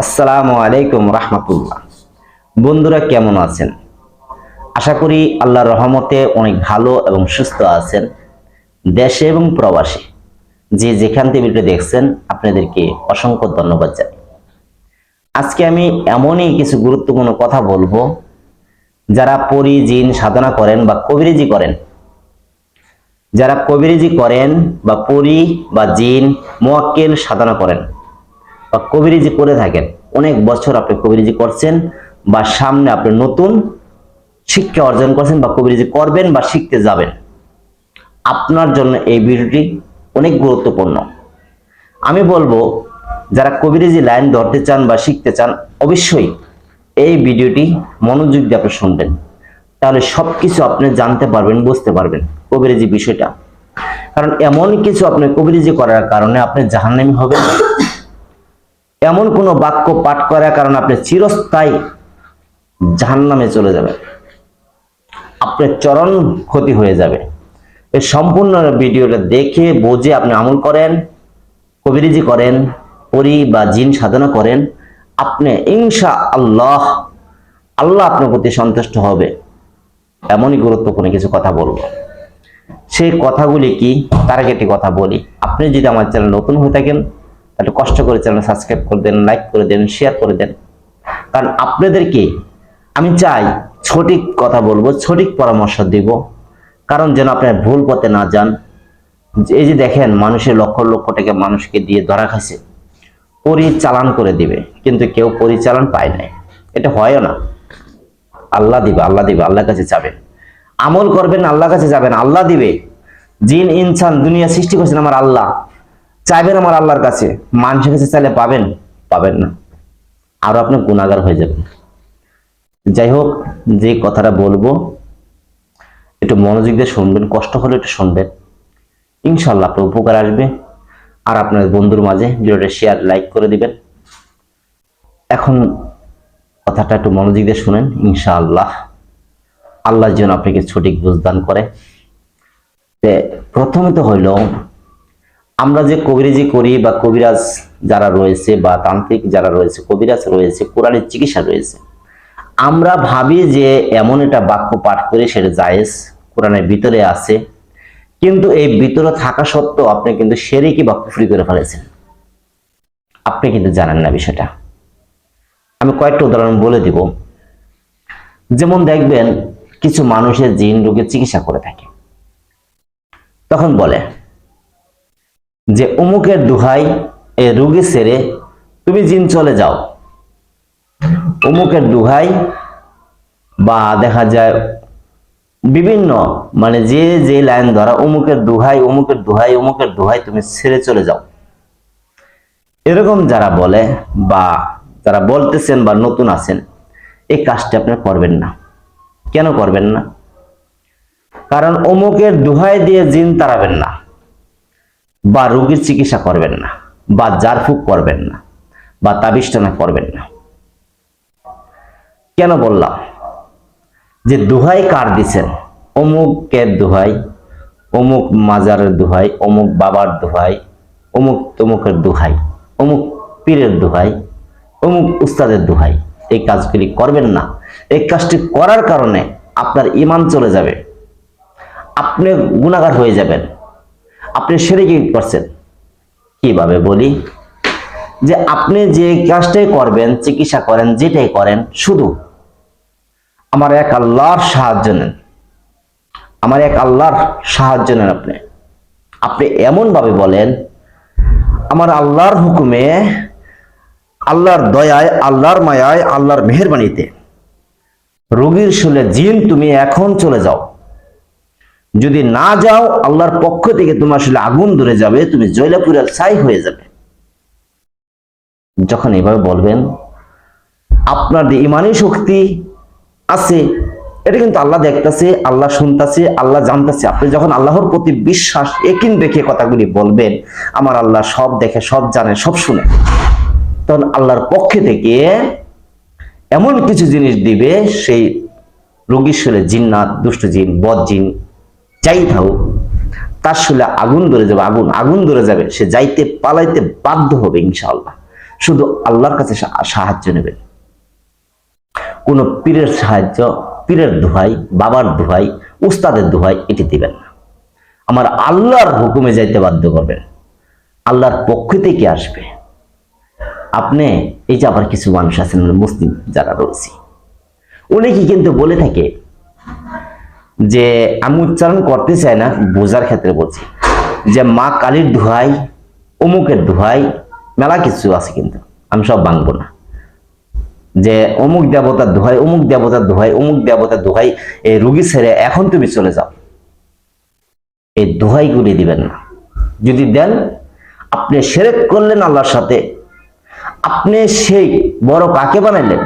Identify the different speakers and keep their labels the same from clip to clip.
Speaker 1: আসসালামু আলাইকুম রাহমাতুল্লাহ। বন্ধুরা, কেমন আছেন? আশা করি আল্লাহর রহমতে অনেক ভালো এবং সুস্থ আছেন দেশে এবং প্রবাসে। যে যেখান থেকে ভিডিও দেখছেন, আপনাদেরকে অসংখ্য ধন্যবাদ জানাই। আজকে আমি এমনই কিছু গুরুত্বপূর্ণ কথা বলব, যারা পরি জিন সাধনা করেন বা কবিরেজি করেন। যারা কবিরেজি করেন বা পরি বা জিন, মোয়াক্কেল সাধনা করেন। বা কবিরিজি করে থাকেন। অনেক বছর আপনি কবিরিজি করছেন বা সামনে আপনি নতুন শিক্ষা অর্জন করছেন বা কবিরিজি করবেন বা শিখতে যাবেন। আপনার জন্য এই ভিডিওটি অনেক গুরুত্বপূর্ণ। আমি বলব, যারা কবিরিজি লাইন ধরতে চান বা শিখতে চান, অবশ্যই এই ভিডিওটি মনোযোগ দিয়ে আপনি শুনবেন। তাহলে সবকিছু আপনি জানতে পারবেন, বুঝতে পারবেন কবিরিজি বিষয়টা। কারণ এমন কিছু আপনি কবিরিজি করার কারণে আপনি জাহান্নামী হবেন এমন কোন বাক্য পাঠ করার কারণে আপনি চিরস্থায়ী জাহান্নামে চলে যাবেন। আপনার চরণ ক্ষতি হয়ে যাবে। এই সম্পূর্ণ ভিডিওটা দেখে, বুঝে আপনি আমল করেন, কবিরিজি করেন, পরি বা জিন সাধনা করেন, আপনি ইনশা আল্লাহ আল্লাহ আপনার প্রতি সন্তুষ্ট হবে। এমনই গুরুত্বপূর্ণ কিছু কথা বলব। সেই কথাগুলি কি? তার আগে কথা বলি। আপনি যদি আমার চ্যানেল নতুন হয়ে থাকেন তাহলে কষ্ট করে চ্যানেল সাবস্ক্রাইব করে দেন লাইক করে দেন শেয়ার করে দেন। কারণ আপনাদেরকে আমি চাই সঠিক কথা বলব, সঠিক পরামর্শ দিব। কারণ যেন আপনার ভুল পথে না যান। এই যে দেখেন, মানুষের লক্ষ লক্ষ টাকা মানুষকে দিয়ে ধরা খাইছে। পরিচালন করে দিবে, কিন্তু কেউ পরিচালন পায় নাই। এটা হয়ও না। আল্লাহ দিবে আল্লাহ দিবে, আল্লাহর কাছে যাবেন আমল করবেন, আল্লাহর কাছে যাবেন, আল্লাহ দিবে। জিন, ইনসান, দুনিয়া সৃষ্টি করছেন আমার আল্লাহ। চাইবেন আমার আল্লাহর কাছে। মানুষের কাছে চাইলে পাবেন পাবেন না। আরও আপনি গুণাগার হয়ে যাবেন। যাই হোক, যে কথাটা বলব, একটু মনোযোগ দিয়ে শুনবেন, কষ্ট হলে একটু শুনবেন। ইনশাল্লাহ আপনার উপকার আসবে। আর আপনার বন্ধুর মাঝে ভিডিওটা শেয়ার লাইক করে দিবেন। এখন কথাটা একটু মনোযোগ দিয়ে শুনেন, ইনশাআল্লাহ। আল্লাহ যেন আপনাকে সঠিক বুঝদান করে। প্রথমে তো হইল আমরা যে কবিরাজি করি বা কবিরাজ যারা রয়েছে বা তান্ত্রিক যারা রয়েছে, কবিরাজ রয়েছে, কোরআনের চিকিৎসা রয়েছে, আমরা ভাবি যে এমন একটা বাক্য পাঠ করে সেটা জায়েজ, কোরআনের ভিতরে আছে। কিন্তু এই ভিতরে থাকা সত্ত্বেও আপনি কিন্তু সেরেকি বা কুফরি করে ফেলেছেন। আপনি কিন্তু জানেন না বিষয়টা। আমি কয়েকটা উদাহরণ বলে দিব। যেমন দেখবেন, কিছু মানুষের জিন রোগের চিকিৎসা করে থাকে। তখন বলে যে অমুকের দুহাই এ রুগী সেরে তুমি জিন চলে যাও। অমুকের দুহাই বা দেখা যায় বিভিন্ন মানে যে যে লাইন ধরা, অমুকের দুহাই অমুকের দুহাই অমুকের দুহাই, তুমি ছেড়ে চলে যাও। এরকম যারা বলে বা যারা বলতেছেন বা নতুন আছেন, এই কাজটি আপনি করবেন না। কেন করবেন না? কারণ অমুকের দুহাই দিয়ে জিন তাড়াবেন না। বা রোগীর চিকিৎসা করবেন না, বা জারফুক করবেন না, বা তাবিষ্টানা করবেন না। কেন বললাম? যে দুহাই কার দিছেন? অমুকের দুহাই, অমুক মাজারের দুহাই, অমুক বাবার দুহাই, অমুক তমুকের দুহাই, অমুক পীরের দুহাই, অমুক উস্তাদের দুহাই। এই কাজগুলি করবেন না। এই কাজটি করার কারণে আপনার ইমান চলে যাবে। আপনি গুণাগার হয়ে যাবেন। আপনি সেরে কি করছেন। কীভাবে বলি? যে আপনি যে কাজটাই করবেন, চিকিৎসা করেন, যেটাই করেন, শুধু আমার এক আল্লাহর সাহায্য নেন। আমার এক আল্লাহর সাহায্য নেন আপনি। আপনি এমন ভাবে বলেন, আমার আল্লাহর হুকুমে, আল্লাহর দয়ায়, আল্লাহর মায়ায়, আল্লাহর মেহরবানিতে। রোগীর শুলে জিন, তুমি এখন চলে যাও। যদি না যাও, আল্লাহর পক্ষ থেকে তোমার আসলে আগুন ধরে যাবে, তুমি জয়লাপুরের ছাই হয়ে যাবে। যখন এভাবে বলবেন, আপনার যে ইমানি শক্তি আছে, এটা কিন্তু আল্লাহ দেখতেছে, আল্লাহ শুনতেছে, আল্লাহ জানতেছে। আপনি যখন আল্লাহর প্রতি বিশ্বাস, একিন রেখে কথাগুলি বলবেন, আমার আল্লাহ সব দেখে, সব জানে, সব শুনে। তখন আল্লাহর পক্ষে থেকে এমন কিছু জিনিস দিবে, সেই রোগীর জিন্নাত দুষ্ট জিন, বদ জিন যাই থাকুক, তার শরীরে আগুন ধরে যাবে, আগুন আগুন ধরে যাবে, সে যাইতে পালাইতে বাধ্য হবে ইনশাআল্লাহ। শুধু আল্লাহর কাছে সাহায্য নেবেন। কোনো পীরের সাহায্য, পীরের দোহাই, বাবার দোহাই, উস্তাদের দোহাই, এটি দিবেন না। আমার আল্লাহর হুকুমে যাইতে বাধ্য করবেন। আল্লাহর পক্ষ থেকে আসবে? আপনি, এই যে আবার কিছু মানুষ আছেন, মুসলিম যারা রয়েছে অনেকেই কিন্তু বলে থাকে যে আমি উচ্চারণ করতে চাই না, বোঝার ক্ষেত্রে বলছি। যে মা কালীর দোহাই অমুকের ধোয়াই, মেলা কিছু আছে কিন্তু, আমি সব ভাঙবো না। যে অমুক দেবতার দোহাই অমুক দেবতার দোহাই অমুক দেবতার দোহাই এই রুগী ছেড়ে এখন তুমি চলে যাও। এই দোহাইগুলি দিবেন না। যদি দেন, আপনি সেরেক করলেন আল্লাহর সাথে, আপনি সেই বড় কাকে বানাইলেন?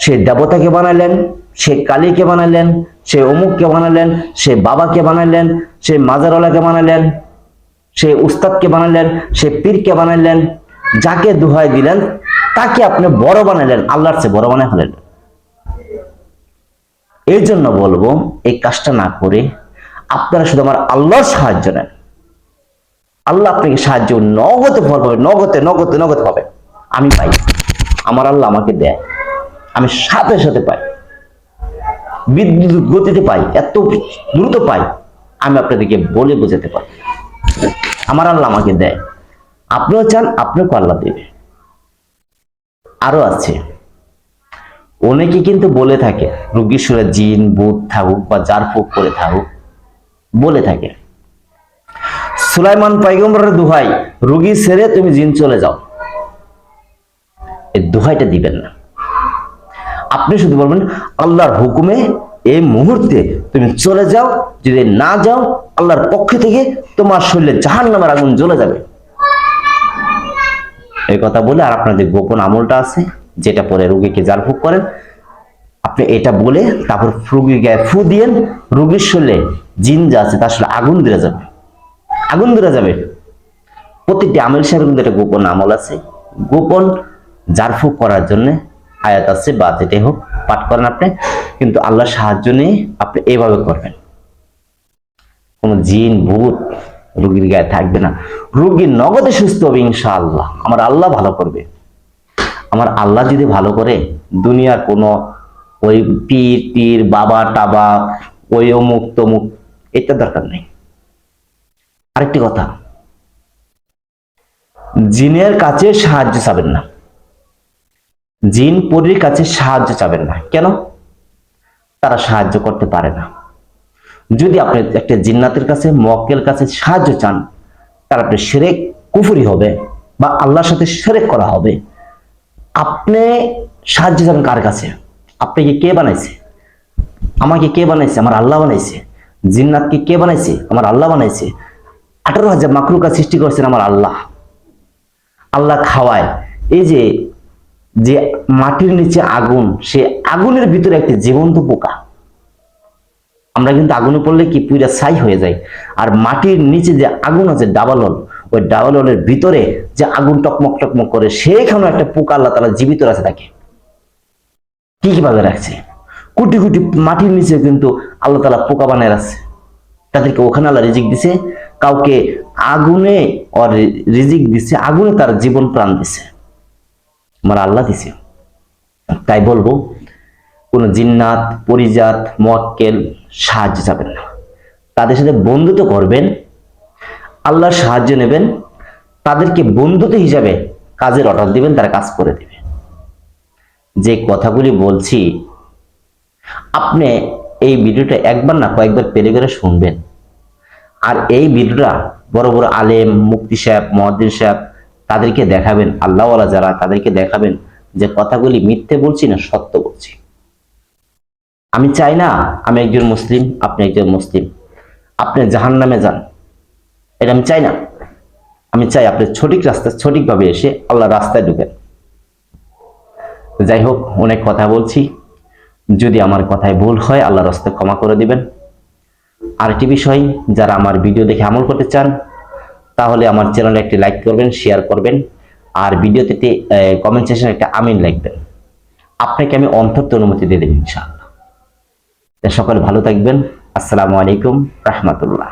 Speaker 1: সে দেবতাকে বানাইলেন সে কালীকে বানাইলেন সে অমুককে বানালেন, সে বাবাকে বানালেন, সে মাজারওয়ালাকে বানালেন, সে উস্তাদকে বানালেন, সে পীরকে বানালেন, যাকে দোহাই দিলেন, তাকে আপনি বড় বানাইলেন আল্লাহর চেয়ে বড় বানাই ফেলেন। এই জন্য বলব, এই কাজটা না করে আপনারা শুধু আমার আল্লাহর সাহায্য নেন। আল্লাহ আপনাকে সাহায্য নগদে ফল পাবে, নগদে নগদে, নগদ পাবে। আমি পাই। আমার আল্লাহ আমাকে দেয়। আমি সাথে সাথে পাই। বিদ্যুৎ গতিতে পাই, এত দ্রুত পাই, আমি আপনাদেরকে বলে বোঝাতে পারি আমার আল্লাহ আমাকে দেয়। আপনিও চান আপনাকে আল্লাহ দেবে। আরও আছে। অনেকে কিন্তু বলে থাকে রুগীর সুরে জিন, বুধ থাকুক বা জার ফুক করে থাকুক, বলে থাকে। সুলাইমান পাইগম্বরের দোহাই, রুগী ছেড়ে তুমি জিন চলে যাও। এই দোহাইটা দিবেন না। আপনি শুধু বলবেন, আল্লাহর হুকুমে এই মুহূর্তে তুমি চলে যাও, যদি না যাও, আল্লাহর পক্ষ থেকে তোমার শরীরে জাহান নামের আগুন জ্বলে যাবে। এই কথা বলে আর আপনাদের গোপন আমলটা আছে, যেটা পরে রুগীকে জাল ফুক করেন, আপনি এটা বলে তারপর রুগীর গায়ে ফু দিয়েন, রুগীর শরীরে জিন যা আছে তার শরীরে আগুন ধরে যাবে। আগুন ধরে যাবে। প্রতিটি আমল সাহেবের কিন্তু একটা গোপন আমল আছে। গোপন জারফুক করার জন্য আয়াত আছে, বা যেটাই হোক, পাঠ করেন আপনি, কিন্তু আল্লাহর সাহায্য নিয়ে আপনি এইভাবে করবেন। কোন জিন, ভূত, রুগীর গায়ে থাকবে না। রুগী নগদে সুস্থ হবে, ইনশাআল্লাহ। আমার আল্লাহ ভালো করবে। আমার আল্লাহ যদি ভালো করে, দুনিয়ার কোনো ওই পীর টির বাবা, টাবা, ওই অমুক, তমুক, এটা দরকার নেই। আরেকটি কথা, জিনের কাছে সাহায্য চাবেন না। জিন পরীর কাছে সাহায্য চাবেন না। কেন? তারা সাহায্য করতে পারে না। যদি আপনি একটা জিন্নাতের কাছে মক্কেল কাছে সাহায্য চান, তার আপনি সেরেক কুফুরি হবে বা আল্লাহর সাথে সেরেক করা হবে। আপনি সাহায্য চান কার কাছে? আপনাকে কে বানাইছে? আমাকে কে বানাইছে? আমার আল্লাহ বানাইছে। জিন্নাতকে কে বানাইছে? আমার আল্লাহ বানাইছে। আঠারো হাজার মাকরুকা সৃষ্টি করেছেন আমার আল্লাহ। আল্লাহ খাওয়ায়। এই যে যে মাটির নিচে আগুন, সে আগুনের ভিতরে একটি জীবন্ত পোকা। আমরা কিন্তু আগুনে পড়লে কি পুরা ছাই হয়ে যায়। আর মাটির নিচে যে আগুন আছে ডাবালল ওই ডাবাললের ভিতরে যে আগুন টকমক টকমক করে সেখানে একটা পোকা আল্লাহ তালা জীবিত আছে তাকে। কি কীভাবে রাখছে? কোটি কোটি মাটির নিচে কিন্তু আল্লাহ তালা পোকা বানায় রাখছে। তাদেরকে ওখানে আল্লাহ রিজিক দিছে, কাউকে আগুনে রিজিক দিছে, আগুনে তার জীবন প্রাণ দিছে। আমার আল্লাহ দিছে। তাই বলব, কোন জিন্নাত, পরিজাত মক্কেল সাহায্য যাবেন না। তাদের সাথে বন্ধুত্ব করবেন, আল্লাহর সাহায্য নেবেন, তাদেরকে বন্ধুত্ব হিসাবে কাজের অর্ডার দিবেন, তারা কাজ করে দেবে। যে কথাগুলি বলছি, আপনি এই ভিডিওটা একবার না কয়েকবার পেরে করে শুনবেন। আর এই ভিডিওটা বড় বড় আলেম মুক্তি সাহেব, মহাদ্দিন সাহেব তাদেরকে দেখাবেন, আল্লাহওয়ালা যারা তাদেরকে দেখাবেন যে কথাগুলি মিথ্যে বলছি না সত্য বলছি। আমি চাই না আমি একজন মুসলিম, আপনি একজন মুসলিম। আপনি জাহান নামে যান। এটা আমি চাই না। আমি চাই আপনি সঠিক রাস্তা, সঠিকভাবে এসে আল্লাহ রাস্তায় ঢুকেন। যাই হোক, অনেক কথা বলছি। যদি আমার কথায় ভুল হয় আল্লাহ রাস্তায় ক্ষমা করে দিবেন। আরেকটি বিষয়, যারা আমার ভিডিও দেখে আমল করতে চান তাহলে আমার চ্যানেলে একটি লাইক করবেন শেয়ার করবেন, আর ভিডিওতে কমেন্ট সেকশনে একটা আমিন লিখবেন। আপনাকে আমি অন্তর্ত অনুমতি দিয়ে দেব ইনশাআল্লাহ। সকলে ভালো থাকবেন। আসসালামু আলাইকুম, রহমতুল্লাহ।